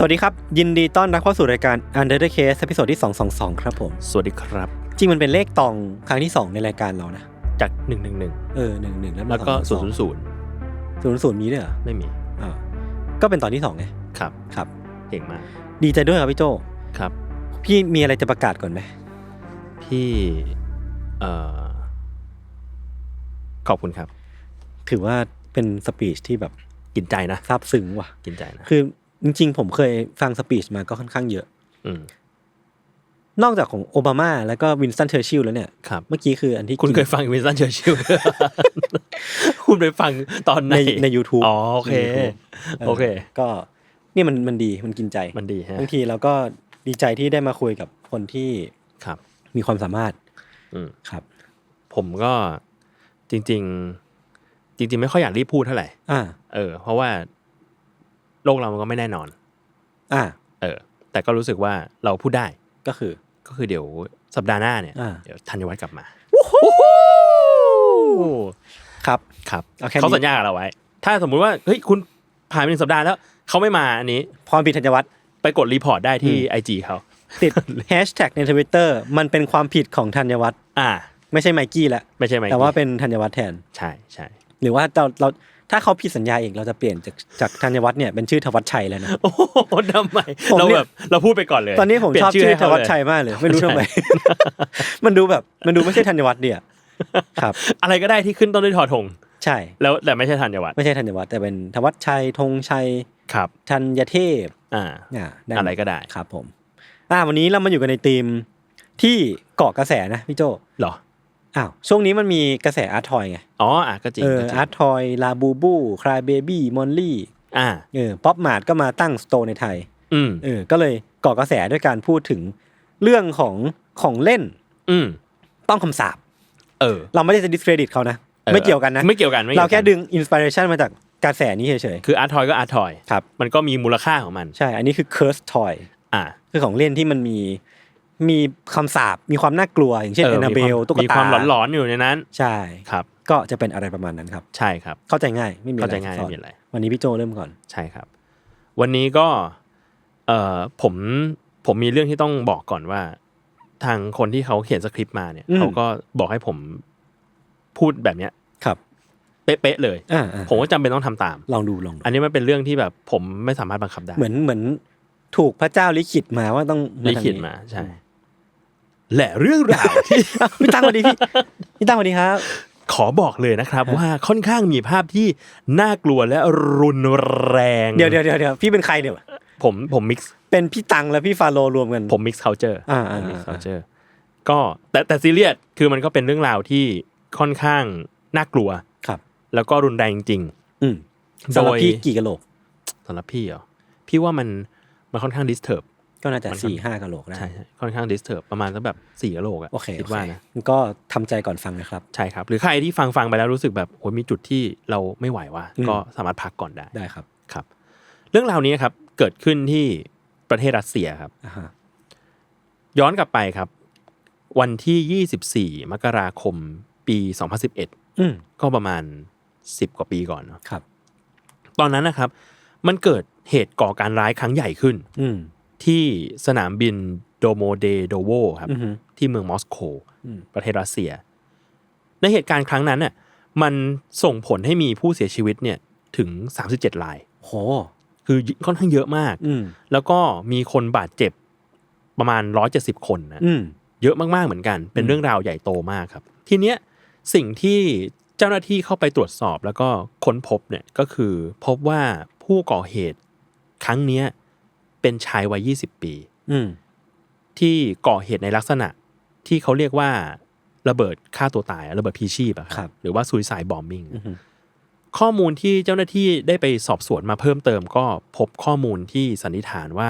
สวัสดีครับ ยินดีต้อนรับเข้าสู่รายการ Under the Case ตอนที่ 222 ครับผม สวัสดีครับ จริงมันเป็นเลขตองครั้งที่ 2 ในรายการเรานะ จากหนึ่งหนึ่งหนึ่งเออหนึ่งหนึ่งแล้วมาแล้วก็สศูอนงย์ศูนย์ศูนย์ศูนย์ศูนย์มีด้วยเหรอไม่มีอ่าก็เป็นตอนที่2ไงครับครับเก่งมาก ดีใจด้วยครับพี่โจครับ พี่มีอะไรจะประกาศก่อนไหมพี่เอ่อขอบคุณครับ ถือว่าเป็นสปีชที่แบบกินใจนะซาบซึ้งว่ะกินใจนะคือ จริง ๆ ผมเคยฟังสปีชมาก็ค่อนข้างเยอะอืมนอกจากของโอบามาแล้วก็วินสตันเชอร์ชิลแล้วเนี่ยครับเมื่อกี้คืออันที่คุณเคยฟังวินสตันเชอร์ชิลคุณไปฟังตอนไหนในใน YouTube อ๋อโอเคใน YouTube โอเค ก็นี่มันมันดีมันกินใจมันดีฮะบางทีเราก็ดีใจที่ได้มาคุยกับคนที่ครับ มีความสามารถอืมครับ ผมก็จริง ๆ จริง ๆ ไม่ค่อยอยากรีบพูดเท่าไหร่อ่าเออ เพราะว่า โลกเรามันก็ไม่แน่นอน อ่า เออ แต่ก็รู้สึกว่าเราพูดได้ก็คือ ก็คือเดี๋ยวสัปดาห์หน้าเนี่ย อ่า เดี๋ยวธัญวัฒน์กลับมา ครับ ครับเอาแค่นี้ เขาสัญญากับเราไว้ ถ้าสมมุติว่าเฮ้ยคุณผ่านไปหนึ่งสัปดาห์แล้ว เขาไม่มาอันนี้พรพิธัญวัฒน์ไปกดรีพอร์ตได้ที่อืมไอจีเขา ติด แฮชแท็กในทวิตเตอร์มันเป็นความผิดของธัญวัฒน์อ่า ไม่ใช่ไมกี้ละ ไม่ใช่ไหมแต่ว่าเป็นธัญวัฒน์แทน ใช่ใช่หรือว่าเราเรา ถ้าเขาผิดสัญญาอีกเราจะเปลี่ยนจากจากธัญวัฒน์เนี่ยเป็นชื่อธวัชชัยแล้วนะโอ้โหทำไมผมเราเนี่ยแบบเราพูดไปก่อนเลย ตอนนี้ผมเปลี่ชยอบชื่อให้ธเขาวัชเลยชัยมากเลย ไม่รู้ทำไม มันดูแบบมันดูไม่ใช่ธัญวัฒน์เดียครับ อะไรก็ได้ที่ขึ้นต้นด้วยทอทง ใช่ แล้วแต่ไม่ใช่ธัญวัฒน์ไม่ใช่ธัญวัฒน์แต่เป็นธวัชชัยธงชัยครับธัญเทพอ่าอ่าด้อะไรก็ได้ครับผม อ่าวันนี้เรามาอยู่กันในทีมที่เกาะกระแสนะพี่โจเหรอ อ้าวช่วงนี้มันมีกระแสอาร์ตทอยไงอ๋ออะก็จริงเออก็จริงอาร์ตทอยลาบูบูคลายเบบี้มอลลี่อ่าเออป๊อปมาร์ทก็มาตั้งสโตร์ในไทย อืมเออก็เลยเกาะกระแสด้วยการพูดถึงเรื่องของของเล่น อืมต้องคำสาปเออ เราไม่ได้จะดิสเครดิตเขานะออไม่เกี่ยวกันนะ ไม่เกี่ยวกันไม่เรากี่ยวกันแค่ดึงอินสปิเรชันมาจากกระแสนี้เฉยคืออาร์ทอยก็อาร์ทอยๆครับ มันก็มีมูลค่าของมัน ใช่ อันนี้คือ curse toy อ่า คือของเล่นที่มันมี มีคำสาปมีความน่ากลัว อย่างเช่นเอแออนนามีเบความลตุ๊กตามีความหลอนๆอยู่ในนั้นใช่ ครับ ก็จะเป็นอะไรประมาณนั้นครับ ใช่ครับ เข้าใจง่ายไม่มีอะไรเข้าใจง่ายซับซ้อนไม่มีอะไร วันนี้พี่โจเริ่มก่อน ใช่ครับ วันนี้ก็เอ่อผมผมมีเรื่องที่ต้องบอกก่อนว่า ทางคนที่เขาเขียนสคริปต์มาเนี่ยอืม เขาก็บอกให้ผมพูดแบบเนี้ยครับเป๊ะๆเลย อ่าอ่าผมก็จำเป็นต้องทำตาม ลองดูลองดูอันนี้มันเป็นเรื่องที่แบบผมไม่สามารถบังคับได้เหมือนเหมือนถูกพระเจ้าลิขิตมาว่าต้องลิขิตทงนี้มาใช่ และเรื่องราวที่อ้าวพี่ตั้งสวัสดีพี่พี่ตั้งสวัสดีครับ ขอบอกเลยนะครับ ว่าค่อนข้างมีภาพที่น่ากลัวและรุนแรงเดี๋ยวเดี๋ยวเดี๋ยวเดี๋ยวพี่เป็นใครเดี๋ยวผมผมมิกซ์เป็นพี่ตังและพี่ฟาโลรวมกันผมมิกซ์เคาเจอร์อ่าอ่ามิกซ์อ่าเคาเจอร์ก็แต่แต่ซีเรียสคือมันก็เป็นเรื่องราวที่ค่อนข้างน่ากลัวครับ แล้วก็รุนแรงจริงอืมโดยสำหรับพี่กี่กะโหลกสำหรับพี่เหรอพี่ว่ามันมันค่อนข้างดิสเทิร์บ ก็น่าจะมันสี่ห้ากะโหลกได้ใช่ใช่ค่อนข้างดิสเทิร์บประมาณสักแบบสี่กะโหลกอะโอเคคิดโอเคว่านะงั้นก็ทำใจก่อนฟังนะครับ ใช่ครับ หรือใครที่ฟังฟังไปแล้วรู้สึกแบบโอ้ยมีจุดที่เราไม่ไหวว่ะอืมก็สามารถพักก่อนได้ได้ครับครับ เรื่องราวนี้ครับเกิดขึ้นที่ประเทศรัสเซียครับอ่าฮะย้อนกลับไปครับ วันที่ 24 มกราคม ปี 2011อืมก็ประมาณ 10 กว่าปีก่อนเนาะครับ ตอนนั้นนะครับ มันเกิดเหตุก่อการร้ายครั้งใหญ่ขึ้นอืม ที่สนามบินโดโมเดโดโวครับอือฮึที่เมืองมอสโกอืมประเทศรัสเซีย ในเหตุการณ์ครั้งนั้นน่ะมันส่งผลให้มีผู้เสียชีวิตเนี่ยถึง 37รายโหคือค่อนข้างเยอะมากอืมแล้วก็มีคนบาดเจ็บประมาณ 170 คนนะอืมเยอะมากๆเหมือนกัน เป็นอืมเรื่องราวใหญ่โตมากครับ ทีเนี้ยสิ่งที่เจ้าหน้าที่เข้าไปตรวจสอบแล้วก็ค้นพบเนี่ยก็คือพบว่าผู้ก่อเหตุครั้งเนี้ย เป็นชายวัย20ปี อืมที่ก่อเหตุในลักษณะที่เขาเรียกว่าระเบิดฆ่าตัวตายอะระเบิดพลีชีพอะคครัรับหรือว่าซูซายบอมบิงอือฮึข้อมูลที่เจ้าหน้าที่ได้ไปสอบสวนมาเพิ่มเติมก็พบข้อมูลที่สันนิษฐานว่า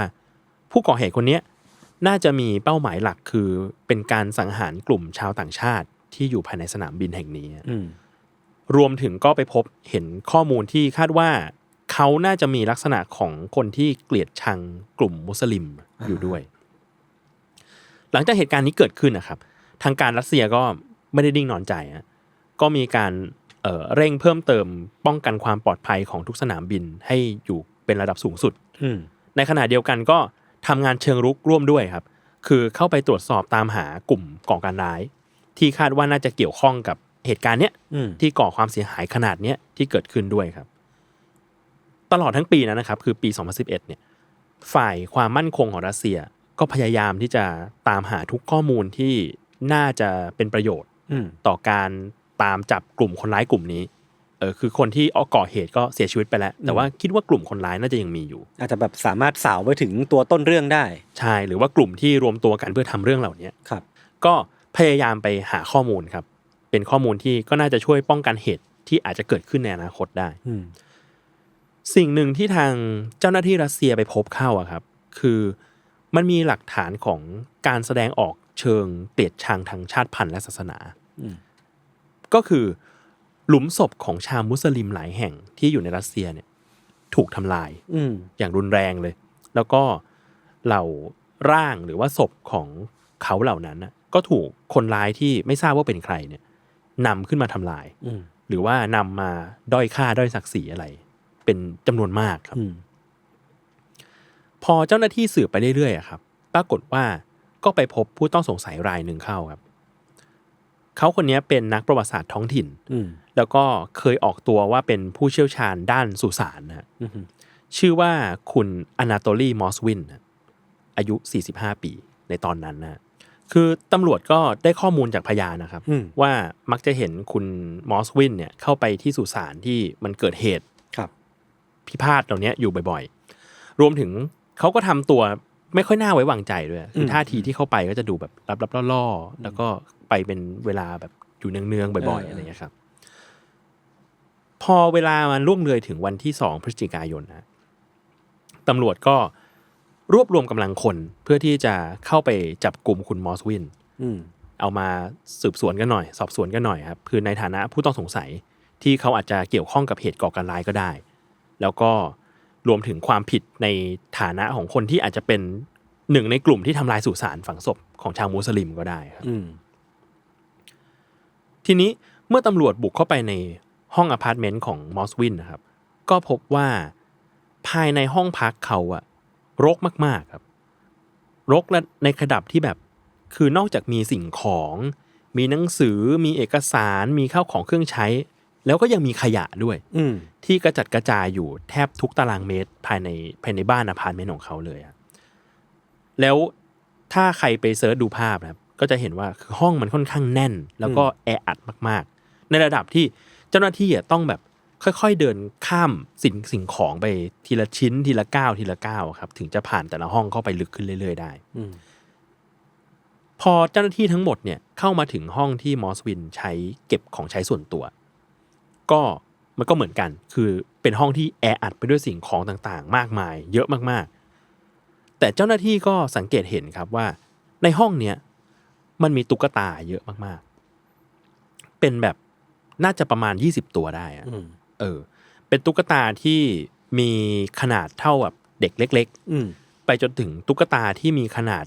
ผู้ก่อเหตุคนเนี้ยน่าจะมีเป้าหมายหลักคือเป็นการสังหารกลุ่มชาวต่างชาติที่อยู่ภายในสนามบินแห่งนี้อืมรวมถึงก็ไปพบเห็นข้อมูลที่คาดว่า เขาน่าจะมีลักษณะของคนที่เกลียดชังกลุ่มมุสลิมอยู่ด้วย หลังจากเหตุการณ์นี้เกิดขึ้นนะครับ ทางการรัสเซียก็ไม่ได้นิ่งนอนใจอะก็มีการเอ่อเร่งเพิ่มเติมป้องกันความปลอดภัยของทุกสนามบินให้อยู่เป็นระดับสูงสุดอืมในขณะเดียวกันก็ทำงานเชิงรุกร่วมด้วยครับ คือเข้าไปตรวจสอบตามหากลุ่มก่อการร้าย ที่คาดว่าน่าจะเกี่ยวข้องกับเหตุการณ์เนี้ยอืมที่ก่อความเสียหายขนาดเนี้ยที่เกิดขึ้นด้วยครับ ตลอดทั้งปีนั้นนะครับคือปี 2011 เนี่ยฝ่ายความมั่นคงของรัสเซียก็พยายามที่จะตามหาทุกข้อมูลที่น่าจะเป็นประโยชน์อืมต่อการตามจับกลุ่มคนร้ายกลุ่มนี้เออคือคนที่เอาก่อเหตุก็เสียชีวิตไปแล้ว แต่ว่าคิดว่ากลุ่มคนร้ายน่าจะยังมีอยู่ อาจจะแบบสามารถสาวไปถึงตัวต้นเรื่องได้ ใช่หรือว่ากลุ่มที่รวมตัวกันเพื่อทำเรื่องเหล่านี้ครับ ก็พยายามไปหาข้อมูลครับ เป็นข้อมูลที่ก็น่าจะช่วยป้องกันเหตุที่อาจจะเกิดขึ้นในอนาคตได้อืม สิ่งหนึ่งที่ทางเจ้าหน้าที่รัสเซียไปพบเข้าอะครับ คือมันมีหลักฐานของการแสดงออกเชิงเกลียดชังทางชาติพันธุ์และศาสนาอืมก็คือหลุมศพของชาวมุสลิมหลายแห่งที่อยู่ในรัสเซียเนี่ย ถูกทำลายอืมอย่างรุนแรงเลย แล้วก็เหล่าร่างหรือว่าศพของเขาเหล่านั้นน่ะก็ถูกคนร้ายที่ไม่ทราบว่าเป็นใครเนี่ยนำขึ้นมาทำลายอืมหรือว่านำมาด้อยค่าด้อยศักดิ์ศรีอะไร เป็นจำนวนมากครับอืมพอเจ้าหน้าที่สืบไปเรื่อยๆอะครับ ปรากฏว่าก็ไปพบผู้ต้องสงสัยรายหนึ่งเข้าครับ เขาคนนี้เป็นนักประวัติศาสตร์ท้องถิ่นอืมแล้วก็เคยออกตัวว่าเป็นผู้เชี่ยวชาญด้านสุสานนะฮะอืมชื่อว่าคุณอนาโตลีมอสวินนะอายุ 45 ปีในตอนนั้นนะคือตำรวจก็ได้ข้อมูลจากพยานนะครับอืมว่ามักจะเห็นคุณมอสวินเนี่ยเข้าไปที่สุสานที่มันเกิดเหตุครับ พิพาทเหล่านี้อยู่บ่อยๆ รวมถึงเขาก็ทำตัวไม่ค่อยน่าไว้วางใจด้วยคือท่าทีที่เข้าไปก็จะดูแบบลับๆล่อๆแล้วก็ไปเป็นเวลาแบบอยู่เนืองๆบ่อยๆอะไรอย่างเงี้ยครับ พอเวลามันล่วงเลยถึงวันที่สองพฤศจิกายนนะตำรวจก็รวบรวมกำลังคนเพื่อที่จะเข้าไปจับกลุ่มคุณมอสวินอืมเอามาสืบสวนกันหน่อย สอบสวนกันหน่อยครับคือในฐานะผู้ต้องสงสัยที่เขาอาจจะเกี่ยวข้องกับเหตุก่อการร้ายก็ได้ แล้วก็รวมถึงความผิดในฐานะของคนที่อาจจะเป็นหนึ่งในกลุ่มที่ทำลายสุสานฝังศพของชาวมุสลิมก็ได้ครับอืมทีนี้เมื่อตำรวจบุกเข้าไปในห้องอพาร์ตเมนต์ของมอสวินนะครับ ก็พบว่าภายในห้องพักเขาอะรกมากๆครับ รกและในระดับที่แบบคือนอกจากมีสิ่งของ มีหนังสือมีเอกสารมีข้าวของเครื่องใช้ แล้วก็ยังมีขยะด้วย อืมที่กระจัดกระจายอยู่แทบทุกตารางเมตรภายในภายในบ้านอพาร์ตเมนต์ของเขาเลยอะแล้วถ้าใครไปเซิร์ชดูภาพนะครับ ก็จะเห็นว่าคือห้องมันค่อนข้างแน่น แล้วก็แออัดมาก ๆ ในระดับที่เจ้าหน้าที่อะต้องแบบค่อย ๆ เดินข้ามสิ่งสิ่งของไปทีละชิ้นทีละก้าวทีละก้าวอะครับ ถึงจะผ่านแต่ละห้องเข้าไปลึกขึ้นเรื่อย ๆ ได้อืมพอเจ้าหน้าที่ทั้งหมดเนี่ยเข้ามาถึงห้องที่มอสวินใช้เก็บของใช้ส่วนตัว ก็มันก็เหมือนกัน คือเป็นห้องที่แออัดไปด้วยสิ่งของต่างๆ มากมาย เยอะมากๆ แต่เจ้าหน้าที่ก็สังเกตเห็นครับว่า ในห้องเนี้ยมันมีตุ๊กตาเยอะมากๆ เป็นแบบน่าจะประมาณ 20 ตัวได้อะอืมเออ เป็นตุ๊กตาที่มีขนาดเท่าแบบเด็กเล็ก ๆ อืมไปจนถึงตุ๊กตาที่มีขนาด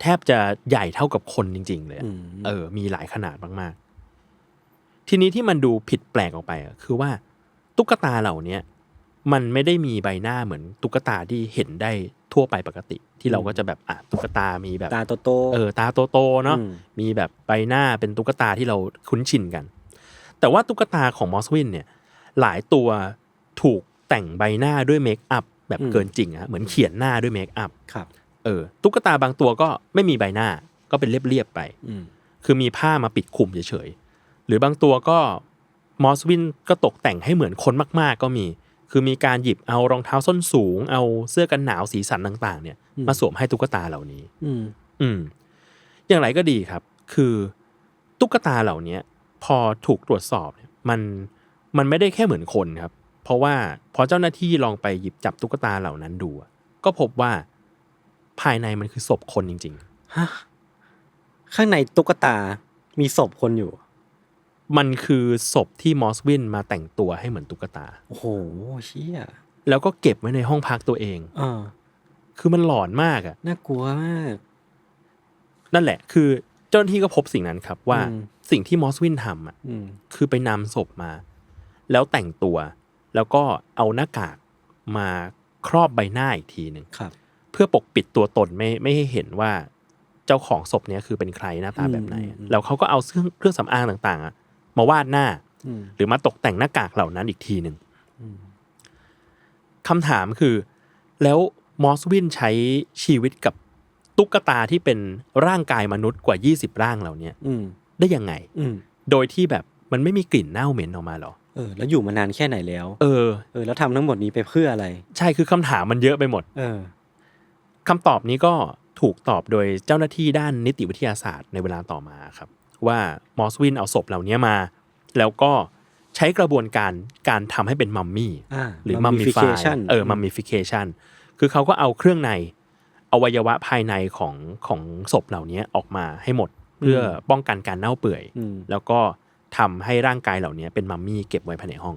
แทบจะใหญ่เท่ากับคนจริง ๆ เลยอะอืมเออ มีหลายขนาดมากๆ ทีนี้ที่มันดูผิดแปลกออกไปอะคือว่าตุ๊กตาเหล่าเนี้ยมันไม่ได้มีใบหน้าเหมือนตุ๊กตาที่เห็นได้ทั่วไปปกติ ที่เราก็จะแบบอะตุ๊กตามีแบบตาโตๆเออตาโตๆเนาะอืมมีแบบใบหน้าเป็นตุ๊กตาที่เราคุ้นชินกัน แต่ว่าตุ๊กตาของมอสวินเนี่ยหลายตัวถูกแต่งใบหน้าด้วยเมคอัพแบบเกินจริงอะเหมือนเขียนหน้าด้วยเมคอัพครับเออตุ๊กตาบางตัวก็ไม่มีใบหน้าก็เป็นเรียบๆไปอืมคือมีผ้ามาปิดคลุมเฉยๆ หรือบางตัวก็มอสวินก็ตกแต่งให้เหมือนคนมาก ๆ ก็มี คือมีการหยิบเอารองเท้าส้นสูง เอาเสื้อกันหนาวสีสันต่าง ๆ เนี่ย มาสวมให้ตุ๊กตาเหล่านี้ อืม อืม อย่างไรก็ดีครับ คือตุ๊กตาเหล่านี้พอถูกตรวจสอบเนี่ยมันมันไม่ได้แค่เหมือนคนครับ เพราะว่าพอเจ้าหน้าที่ลองไปหยิบจับตุ๊กตาเหล่านั้นดูอะก็พบว่าภายในมันคือศพคนจริง ๆ ฮะ ข้างในตุ๊กตามีศพคนอยู่ มันคือศพที่มอสวินมาแต่งตัวให้เหมือนตุ๊กตา โอ้โหเชี่ยแล้วก็เก็บไว้ในห้องพักตัวเองอ่าคือมันหลอนมากอะน่ากลัวมาก นั่นแหละ คือเจ้าหน้าที่ก็พบสิ่งนั้นครับ ว่าอืมสิ่งที่มอสวินทำอะอืมคือไปนำศพมา แล้วแต่งตัว แล้วก็เอาหน้ากากมาครอบใบหน้าอีกทีหนึ่งครับเพื่อปกปิดตัวตนไม่ไม่ให้เห็นว่า เจ้าของศพเนี้ยคือเป็นใครหน้าตาแบบไหนอืมอืมแล้วเขาก็เอาเครื่องเครื่องสำอางต่างๆอะ มาวาดหน้าอืมหรือมาตกแต่งหน้ากากเหล่านั้นอีกทีหนึ่งอืมคำถามคือ แล้วมอสวินใช้ชีวิตกับตุ๊กตาที่เป็นร่างกายมนุษย์กว่า 20 ร่างเหล่าเนี้ยอืมได้ยังไงอืมโดยที่แบบมันไม่มีกลิ่นเน่าเหม็นออกมาหรอเออแล้วอยู่มานานแค่ไหนแล้ว เออเออ แล้วทำทั้งหมดนี้ไปเพื่ออะไร ใช่คือคำถามมันเยอะไปหมด เออคำตอบนี้ก็ถูกตอบโดยเจ้าหน้าที่ด้านนิติวิทยาศาสตร์ในเวลาต่อมาครับ ว่ามอสวินเอาศพเหล่านี้มา แล้วก็ใช้กระบวนการการทำให้เป็นมัมมี่อ่าหรือมัมมิฟาย mummification เออมัมมิฟิเคชันคือเขาก็เอาเครื่องในอวัยวะภายในของของศพเหล่านี้ออกมาให้หมดเพื่อป้องกันการเน่าเปื่อยอืมแล้วก็ทำให้ร่างกายเหล่านี้เป็นมัมมี่เก็บไว้ภายในห้อง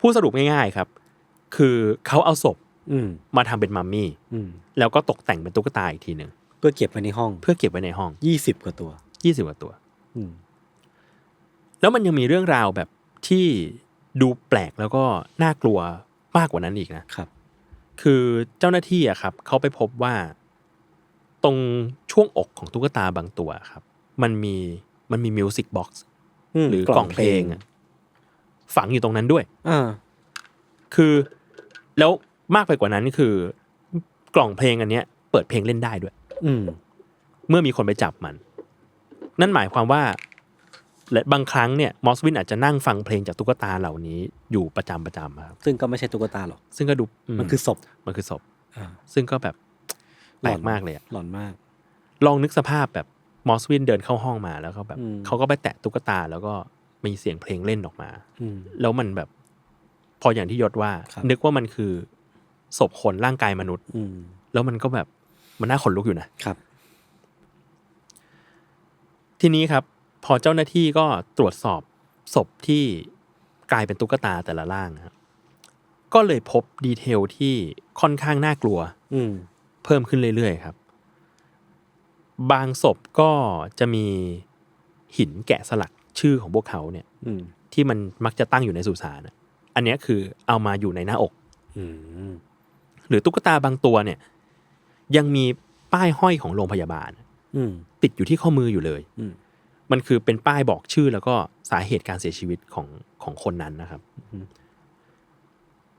ผู้สรุปง่ายๆครับ คือเขาเอาศพอืมมาทำเป็นมัมมี่อืมแล้วก็ตกแต่งเป็นตุ๊กตาอีกทีหนึ่งเพื่อเก็บไว้ในห้อง เพื่อเก็บไว้ในห้องยี่สิบกว่าตัว ยี่สิบกว่าตัว อืมแล้วมันยังมีเรื่องราวแบบที่ดูแปลกแล้วก็น่ากลัวมากกว่านั้นอีกนะครับ คือเจ้าหน้าที่อะครับเขาไปพบว่า ตรงช่วงอกของตุ๊กตาบางตัวครับ มันมีมันมีมิวสิกบ็อกซ์มหรือกล่องเพลงอะฝังอยู่ตรงนั้นด้วยอ่าคือแล้วมากไปกว่านั้นคือกล่องเพลงอันเนี้ย เปิดเพลงเล่นได้ด้วย อืม เมื่อมีคนไปจับมัน นั่นหมายความว่าและบางครั้งเนี่ยมอสวินอาจจะนั่งฟังเพลงจากตุ๊กตาเหล่านี้อยู่ประจำประจำครับซึ่งก็ไม่ใช่ตุ๊กตาหรอกซึ่งก็ดูมันคือศพมันคือศพอ่าซึ่งก็แบบแปลกหอนมากเลยอะหลอนมาก ลองนึกสภาพแบบมอสวินเดินเข้าห้องมาแล้วก็แบบอืมเขาก็ไปแตะตุ๊กตาแล้วก็มีเสียงเพลงเล่นออกมาอืมแล้วมันแบบ พออย่างที่ยศว่าครับนึกว่ามันคือศพคนร่างกายมนุษย์อืมแล้วมันก็แบบมันน่าขนลุกอยู่นะครับ ทีนี้ครับพอเจ้าหน้าที่ก็ตรวจสอบศพที่กลายเป็นตุ๊กตาแต่ละร่างครับก็เลยพบดีเทลที่ค่อนข้างน่ากลัว อืมเพิ่มขึ้นเรื่อยๆครับ บางศพก็จะมีหินแกะสลักชื่อของพวกเขาเนี่ย อืมที่มันมักจะตั้งอยู่ในสุสานอะอันเนี้ยคือเอามาอยู่ในหน้าอกอืมหรือตุ๊กตาบางตัวเนี่ย ยังมีป้ายห้อยของโรงพยาบาลอืม ติดอยู่ที่ข้อมืออยู่เลยอืมมันคือเป็นป้ายบอกชื่อแล้วก็สาเหตุการเสียชีวิตของของคนนั้นนะครับอืม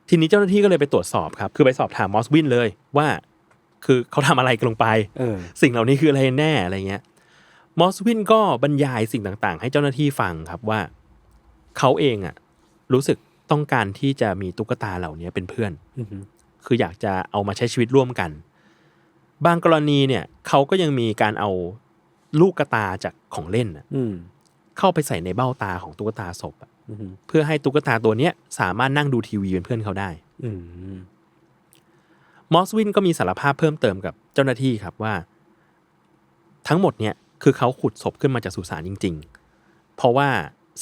ทีนี้เจ้าหน้าที่ก็เลยไปตรวจสอบครับ คือไปสอบถามมอสวินเลยว่า คือเขาทำอะไรกันลงไปเออสิ่งเหล่านี้คืออะไรแน่อะไรเงี้ยมอสวินก็บรรยายสิ่งต่างๆ ให้เจ้าหน้าที่ฟังครับว่า เขาเองอะรู้สึกต้องการที่จะมีตุ๊กตาเหล่านี้เป็นเพื่อนอืมคืออยากจะเอามาใช้ชีวิตร่วมกัน บางกรณีเนี่ยเขาก็ยังมีการเอาลูกกระตาจากของเล่นน่ะอืมเข้าไปใส่ในเบ้าตาของตุ๊กตาศพอะอืมเพื่อให้ตุ๊กตาตัวเนี้ยสามารถนั่งดูทีวีเป็นเพื่อนเขาได้อืมมอสวินก็มีสารภาพเพิ่มเติมกับเจ้าหน้าที่ครับว่า ทั้งหมดเนี่ยคือเขาขุดศพขึ้นมาจากสุสานจริง ๆ เพราะว่า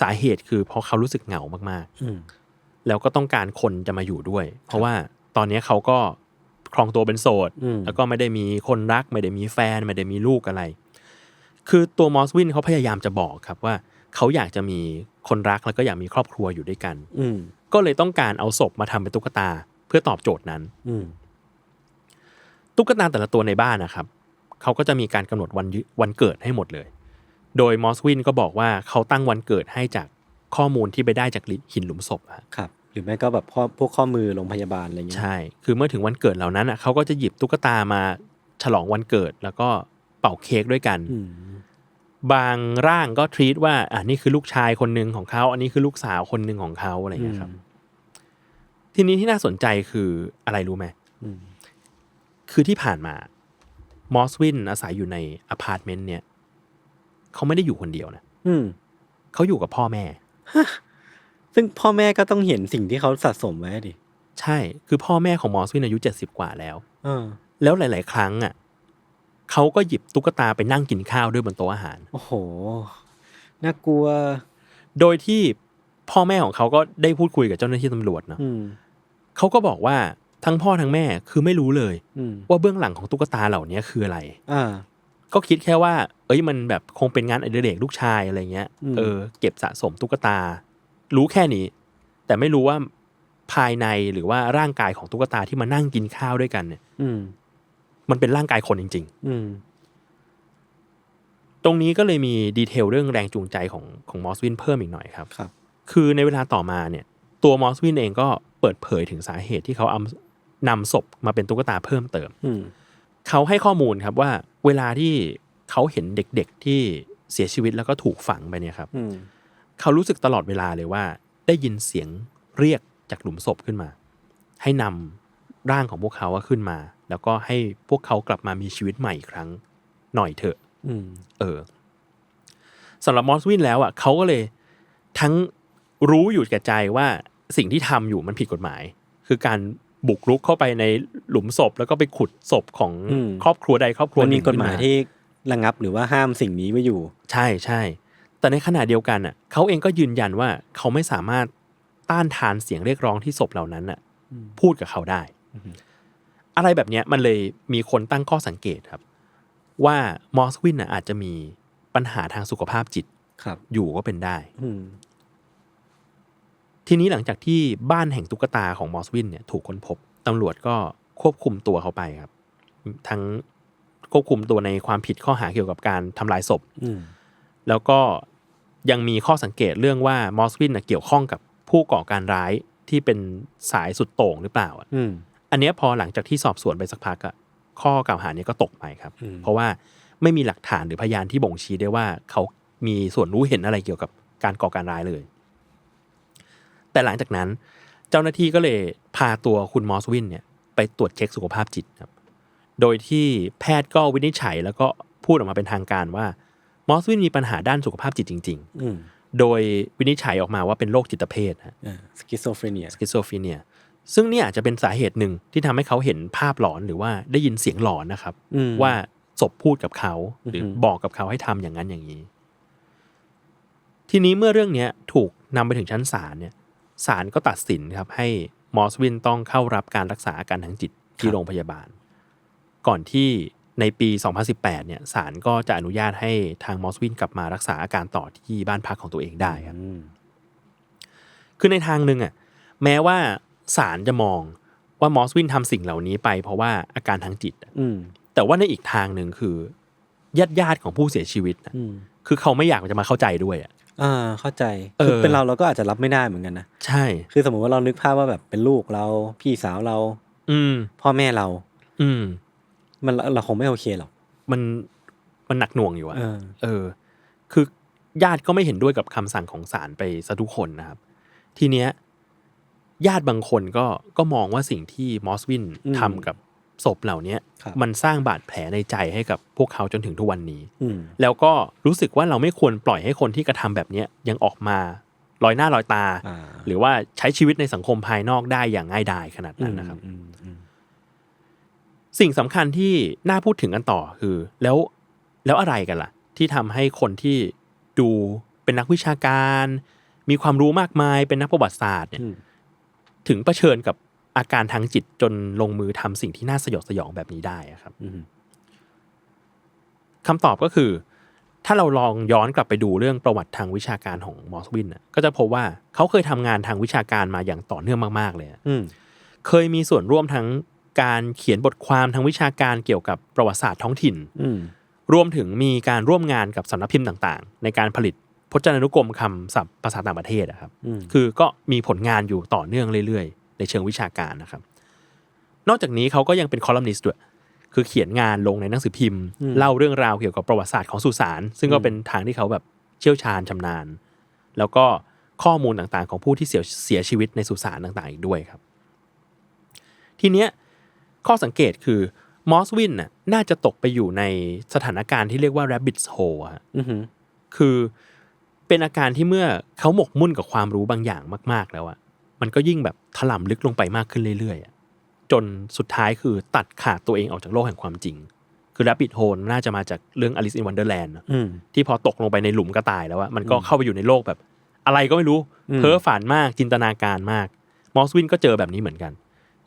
สาเหตุคือเพราะเขารู้สึกเหงามากอืมๆแล้วก็ต้องการคนจะมาอยู่ด้วย เพราะว่าตอนนี้เขาก็ ครองตัวเป็นโสดอืมแล้วก็ไม่ได้มีคนรัก ไม่ได้มีแฟน ไม่ได้มีลูกอะไร คือตัวมอสวินเขาพยายามจะบอกครับว่า เขาอยากจะมีคนรักแล้วก็อยากมีครอบครัวอยู่ด้วยกัน อืมก็เลยต้องการเอาศพมาทำเป็นตุ๊กตาเพื่อตอบโจทย์นั้น อืมตุ๊กตาแต่ละตัวในบ้านนะครับเขาก็จะมีการกำหนดวันยึวันเกิดให้หมดเลย โดยมอสวินก็บอกว่าเขาตั้งวันเกิดให้จากข้อมูลที่ไปได้จากหินหลุมศพอะครับ หรือไม่ก็แบบพวกพวกข้อมือโรงพยาบาลอะไรเงี้ยใช่ คือเมื่อถึงวันเกิดเหล่านั้นอะเขาก็จะหยิบตุ๊กตามาฉลองวันเกิดแล้วก็เป่าเค้กด้วยกันอืมบางร่างก็ทรีตว่าอ่านี่คือลูกชายคนหนึ่งของเขาอันนี้คือลูกสาวคนหนึ่งของเขาอะไรอย่างเงี้ยครับ ทีนี้ที่น่าสนใจคืออะไรรู้ไหมอืมคือที่ผ่านมามอสวินอาศัยอยู่ในอพาร์ตเมนต์เนี่ยเขาไม่ได้อยู่คนเดียวนะอืมเขาอยู่กับพ่อแม่ ซึ่งพ่อแม่ก็ต้องเห็นสิ่งที่เขาสะสมไว้ดิ ใช่ คือพ่อแม่ของมอสวินอายุเจ็ดสิบกว่าแล้ว เออ แล้วหลาย ๆ ครั้งอะเขาก็หยิบตุ๊กตาไปนั่งกินข้าวด้วยบนโต๊ะอาหาร โอ้โห น่ากลัว โดยที่พ่อแม่ของเขาก็ได้พูดคุยกับเจ้าหน้าที่ตำรวจเนาะอืม เขาก็บอกว่าทั้งพ่อทั้งแม่คือไม่รู้เลย อืม ว่าเบื้องหลังของตุ๊กตาเหล่านี้คืออะไร อ่า ก็คิดแค่ว่า เอ้ยมันแบบคงเป็นงานอดิเรกลูกชายอะไรเงี้ย อืม เออ เก็บสะสมตุ๊กตา รู้แค่นี้ แต่ไม่รู้ว่าภายในหรือว่าร่างกายของตุ๊กตาที่มานั่งกินข้าวด้วยกันเนี่ย อืม มันเป็นร่างกายคนจริงอืมๆตรงนี้ก็เลยมีดีเทลเรื่องแรงจูงใจของของมอสวินเพิ่มอีกหน่อยครับ ครับ คือในเวลาต่อมาเนี่ย ตัวมอสวินเองก็เปิดเผยถึงสาเหตุที่เขาเอานำศพมาเป็นตุ๊กตาเพิ่มเติม อืม เขาให้ข้อมูลครับว่า เวลาที่เขาเห็นเด็กๆที่เสียชีวิตแล้วก็ถูกฝังไปเนี่ยครับ อืม เขารู้สึกตลอดเวลาเลยว่า ได้ยินเสียงเรียกจากหลุมศพขึ้นมา ให้นำร่างของพวกเขาอะขึ้นมา แล้วก็ให้พวกเขากลับมามีชีวิตใหม่อีกครั้ง หน่อยเถอะอืมเออสำหรับมอสวินแล้วอะเขาก็เลยทั้งรู้อยู่แก่ใจว่าสิ่งที่ทำอยู่มันผิดกฎหมาย คือการบุกรุกเข้าไปในหลุมศพ แล้วก็ไปขุดศพของอืมครอบครัวใดครอบครัวมันหมีนึ่งกฎหมายขึ้นที่ระงับหรือว่าห้ามสิ่งนี้ไว้อยู่ ใช่ใช่ แต่ในขณะเดียวกันอะเขาเองก็ยืนยันว่าเขาไม่สามารถต้านทานเสียงเรียกร้องที่ศพเหล่านั้นอะพูดกับเขาได้ อะไรแบบเนี้ยมันเลยมีคนตั้งข้อสังเกตครับ ว่ามอสวินน่ะอาจจะมีปัญหาทางสุขภาพจิตครับ อยู่ก็เป็นได้อืมทีนี้หลังจากที่บ้านแห่งตุ๊กตาของมอสวินเนี่ยถูกค้นพบตำรวจก็ควบคุมตัวเขาไปครับ ทั้งควบคุมตัวในความผิดข้อหาเกี่ยวกับการทำลายศพอืมแล้วก็ ยังมีข้อสังเกตเรื่องว่ามอสวินน่ะเกี่ยวข้องกับผู้ก่อการร้ายที่เป็นสายสุดโต่งหรือเปล่าอะอืมอันเนี้ยพอหลังจากที่สอบสวนไปสักพักอะข้อกล่าวหาเนี้ก็ตกไปครับอืมเพราะว่าไม่มีหลักฐานหรือพยานที่บ่งชี้ได้ว่าเขามีส่วนรู้เห็นอะไรเกี่ยวกับการก่อการร้ายเลย แต่หลังจากนั้น เจ้าหน้าที่ก็เลยพาตัวคุณมอสวินเนี่ยไปตรวจเช็คสุขภาพจิตครับ โดยที่แพทย์ก็วินิจฉัยแล้วก็พูดออกมาเป็นทางการว่า มอสวินมีปัญหาด้านสุขภาพจิตจริงอืมๆโดยวินิจฉัยออกมาว่าเป็นโรคจิตเภทฮะสกิโซเฟรเนียสกิโซฟีเนียซึ่งเนี่ยอาจจะเป็นสาเหตุหนึ่งที่ทำให้เขาเห็นภาพหลอนหรือว่าได้ยินเสียงหลอนนะครับอืมว่าศพพูดกับเขาหรืออหือบอกกับเขาให้ทำอย่างนั้นอย่างนี้ ทีนี้เมื่อเรื่องเนี้ยถูกนำไปถึงชั้นศาลเนี่ยศาลก็ตัดสินครับ ให้มอสวินต้องเข้ารับการรักษาอาการทางจิตที่โรงพยาบาล ก่อนที่ ในปี 2018 เนี่ยศาลก็จะอนุญาตให้ทางมอสวินกลับมารักษาอาการต่อที่บ้านพักของตัวเองได้ครับอืมคือในทางหนึ่งอะแม้ว่าศาลจะมองว่ามอสวินทำสิ่งเหล่านี้ไป เพราะว่าอาการทางจิตอะอืมแต่ว่าในอีกทางหนึ่งคือญาติญาติๆของผู้เสียชีวิตอะอืมคือเขาไม่อยากจะมาเข้าใจด้วยอะอ่าเข้าใจเออคือเป็นเราเราก็อาจจะรับไม่ได้เหมือนกันนะใช่ คือสมมติว่าเรานึกภาพว่าแบบเป็นลูกเราพี่สาวเรา อืมพ่อแม่เรา อื มมันเราคงไม่โอเคหรอกมันมันหนักหน่วงอยู่อะเออ เออ คือญาติก็ไม่เห็นด้วยกับคำสั่งของศาลไปซะทุกคนนะครับ ทีเนี้ยญาติบางคนก็ก็มองว่าสิ่งที่มอสวินอืมทำกับศพเหล่าเนี้ยครับ มันสร้างบาดแผลในใจให้กับพวกเขาจนถึงทุกวันนี้ อืม แล้วก็รู้สึกว่าเราไม่ควรปล่อยให้คนที่กระทำแบบเนี้ยยังออกมาลอยหน้าลอยตา อ่า หรือว่าใช้ชีวิตในสังคมภายนอกได้อย่างง่ายดายขนาดนั้นนะครับ อืมอืม สิ่งสำคัญที่น่าพูดถึงกันต่อคือ แล้วแล้วอะไรกันล่ะ ที่ทำให้คนที่ดูเป็นนักวิชาการ มีความรู้มากมายเป็นนักประวัติศาสตร์เนี่ยอืมถึงเผชิญกับอาการทางจิตจนลงมือทำสิ่งที่น่าสยดสยองแบบนี้ได้อะครับอืมคำตอบก็คือ ถ้าเราลองย้อนกลับไปดูเรื่องประวัติทางวิชาการของมอสวินน่ะก็จะพบว่าเขาเคยทำงานทางวิชาการมาอย่างต่อเนื่องมาก ๆ เลยอะอืมเคยมีส่วนร่วมทั้ง การเขียนบทความทางวิชาการเกี่ยวกับประวัติศาสตร์ท้องถิ่นอืมรวมถึงมีการร่วมงานกับสำนักพิมพ์ต่างๆ ในการผลิตพจนานุกรมคำศัพท์ภาษาต่างประเทศอะครับอืมคือก็มีผลงานอยู่ต่อเนื่องเรื่อยๆ ในเชิงวิชาการนะครับ นอกจากนี้เขาก็ยังเป็นคอลัมนิสต์ด้วย คือเขียนงานลงในหนังสือพิมพ์ เล่าเรื่องราวเกี่ยวกับประวัติศาสตร์ของสุสาน ซึ่งก็เป็นทางที่เขาแบบเชี่ยวชาญชำนาญ แล้วก็ข้อมูลต่างๆ ของผู้ที่เสียเสียชีวิตในสุสานต่างๆ อีกด้วยครับ ทีเนี้ย ข้อสังเกตคือมอสวินน่ะน่าจะตกไปอยู่ในสถานการณ์ที่เรียกว่า rabbit's hole อะฮะอืมคือเป็นอาการที่เมื่อเขาหมกมุ่นกับความรู้บางอย่างมาก ๆ แล้วอะมันก็ยิ่งแบบถล่ำลึกลงไปมากขึ้นเรื่อยๆอะจนสุดท้ายคือตัดขาดตัวเองออกจากโลกแห่งความจริง คือ Rabbit Hole น่าจะมาจากเรื่อง Alice in Wonderland อะอืมที่พอตกลงไปในหลุมกระต่ายแล้วอะมันก็เข้าไปอยู่ในโลกแบบ อะไรก็ไม่รู้อืมเพ้อฝันมากจินตนาการมากมอสวินก็เจอแบบนี้เหมือนกัน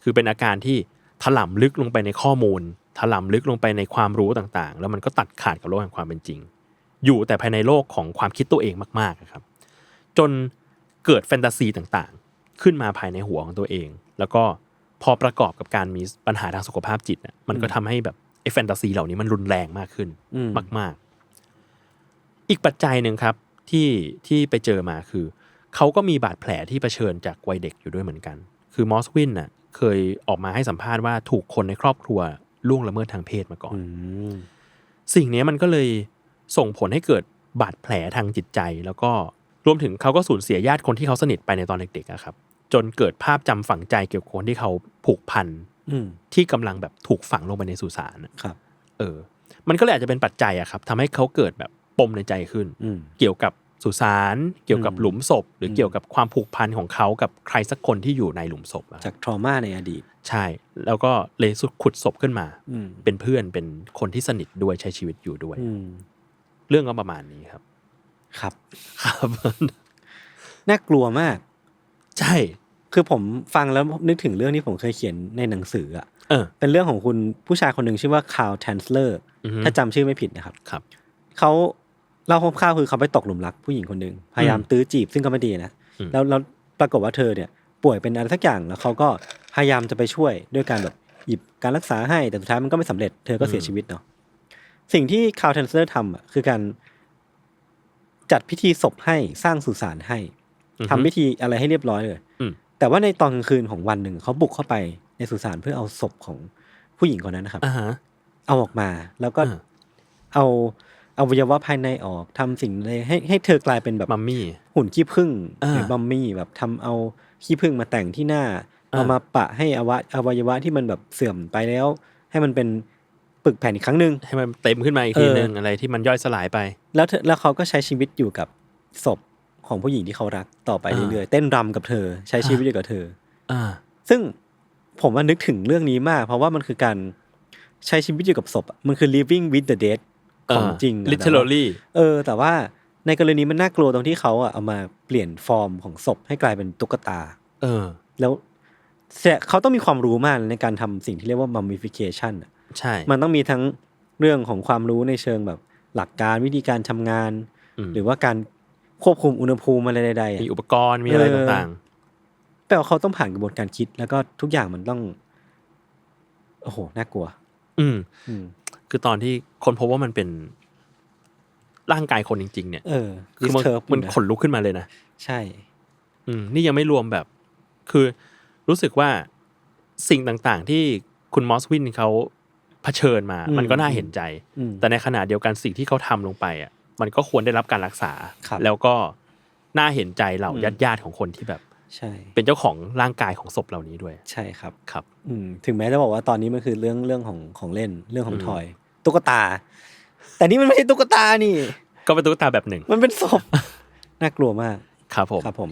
คือเป็นอาการที่ ถล่ำลึกลงไปในข้อมูล ถล่ำลึกลงไปในความรู้ต่างๆ แล้วมันก็ตัดขาดกับโลกแห่งความเป็นจริง อยู่แต่ภายในโลกของความคิดตัวเองมากๆอะครับ จนเกิดแฟนตาซีต่างขึ้นมาภายในหัวของตัวเอง แล้วก็พอประกอบกับการมีปัญหาทางสุขภาพจิตน่ะมันก็ทำให้แบบไอ้แฟนตาซีเหล่านี้มันรุนแรงมากขึ้นอืมมาก ๆ อีกปัจจัยหนึ่งครับที่ที่ไปเจอมาคือ เขาก็มีบาดแผลที่เผชิญจากวัยเด็กอยู่ด้วยเหมือนกัน คือมอสวินน่ะ เคยออกมาให้สัมภาษณ์ว่าถูกคนในครอบครัวล่วงละเมิดทางเพศมาก่อนอืมสิ่งนี้มันก็เลยส่งผลให้เกิดบาดแผลทางจิตใจ แล้วก็รวมถึงเขาก็สูญเสียญาติคนที่เขาสนิทไปในตอนเด็กๆอะครับ จนเกิดภาพจำฝังใจเกี่ยวกับคนที่เขาผูกพันอืมที่กำลังแบบถูกฝังลงไปในสุสานอะครับ เออ มันก็เลยอาจจะเป็นปัจจัยอะครับทำให้เขาเกิดแบบปมในใจขึ้นอืมเกี่ยวกับ สุสานเกี่ยวกับอืมหลุมศพ หรืออมเกี่ยวกับความผูกพันของเขากับใครสักคนที่อยู่ในหลุมศพอะจากทรมาในอดีต ใช่ แล้วก็เลยสุดขุดศพขึ้นมาอืมเป็นเพื่อนเป็นคนที่สนิทด้วยใช้ชีวิตอยู่ด้วยอืมเรื่องก็ประมาณนี้ครับ ครับ ครับน่ากลัวมาก ใช่ คือผมฟังแล้วนึกถึงเรื่องที่ผมเคยเขียนในหนังสืออะเออเป็นเรื่องของคุณผู้ชายคนหนึ่งชื่อว่าคาร์ลแทนสเลอร์อือฮึถ้าจำชื่อไม่ผิดนะครับครับเขา เล่าคร่าวๆคือเขาไปตกหลุมรักผู้หญิงคนหนึ่งพยายามตื้อจีบซึ่งก็ไม่ดีนะอืมแล้วแล้วปรากฏว่าเธอเนี่ย ป่วยเป็นอะไรสักอย่างแล้วเขาก็พยายามจะไปช่วยด้วยการแบบหยิบการรักษาให้แต่สุดท้ายมันก็ไม่สำเร็จเธอก็เสียชีวิตเนาะสิ่งที่คาร์ลแทนสเลอร์ทำอะคือการจัดพิธีศพให้สร้างสุสานให้อือฮึทำพิธีอะไรให้เรียบร้อยเลยอืมแต่ว่าในตอนกลางคืนของวันหนึ่งเขาบุกเข้าไปในสุสานเพื่อเอาศพของผู้หญิงคนนั้นนะครับอ่าฮะเอาออกมาแล้วก็อ่าเอา อวัยวะภายในออกทำสิ่งอะไรให้ให้เธอกลายเป็นแบบมัมมี่หุ่นขี้ผึ้งอ่าหรือบัมมี่แบบทำเอาขี้ผึ้งมาแต่งที่หน้าอ่าเอามาปะให้อวะอวัยวะที่มันแบบเสื่อมไปแล้ว ให้มันเป็นปึกแผ่นอีกครั้งหนึ่งให้มันเต็มขึ้นมาอีกทีเออหนึ่งอะไรที่มันย่อยสลายไป แล้วเธอแล้วเขาก็ใช้ชีวิตอยู่กับศพของผู้หญิงที่เขารักต่อไปอ่าเรื่อยๆเต้นรำกับเธอ ใช้ชีวิตอยู่กับเธออ่าซึ่งผมว่านึกถึงเรื่องนี้มาก เพราะว่ามันคือการใช้ชีวิตอยู่กับศพอะมันคือ living with the dead ของจริงอะลิเทอรี่เออ แต่ว่าในกรณีมันน่ากลัวตรงที่เขาอะเอามาเปลี่ยนฟอร์มของศพให้กลายเป็นตุ๊กตา เออ แล้วเสียเขาต้องมีความรู้มากในการทำสิ่งที่เรียกว่า mummification อะใช่ มันต้องมีทั้งเรื่องของความรู้ในเชิงแบบหลักการวิธีการทำงานมหรือว่าการควบคุมอุณหภูมิอะไรใดๆอะมีอุปกรณ์มีอะไรเออต่างแปลว่าเขาต้องผ่านกระบวนการคิด แล้วก็ทุกอย่างมันต้อง โอ้โหน่ากลัวๆอืมอืม คือตอนที่คนพบว่ามันเป็นร่างกายคนจริง ๆ เนี่ยเออคือมัน disturb มันยู่ะขนลุกขึ้นมาเลยนะใช่ อืม นี่ยังไม่รวมแบบ คือรู้สึกว่าสิ่งต่างๆ ที่คุณมอสวินเขาเผชิญมาอืมมันก็น่าเห็นใจอืมแต่ในขณะเดียวกันสิ่งที่เขาทำลงไปอะ มันก็ควรได้รับการรักษาครับแล้วก็น่าเห็นใจเหล่าอืมญาติญาติๆของคนที่แบบใช่ เป็นเจ้าของร่างกายของศพเหล่านี้ด้วย ใช่ครับครับ อืมถึงแม้จะบอกว่าตอนนี้มันคือเรื่องเรื่องของของเล่นเรื่องของอืมทอย ตุ๊กตา แต่นี่มันไม่ใช่ตุ๊กตานี่ ก็เป็นตุ๊กตาแบบหนึ่ง มันเป็นศพ น่ากลัวมาก ครับผม ครับผม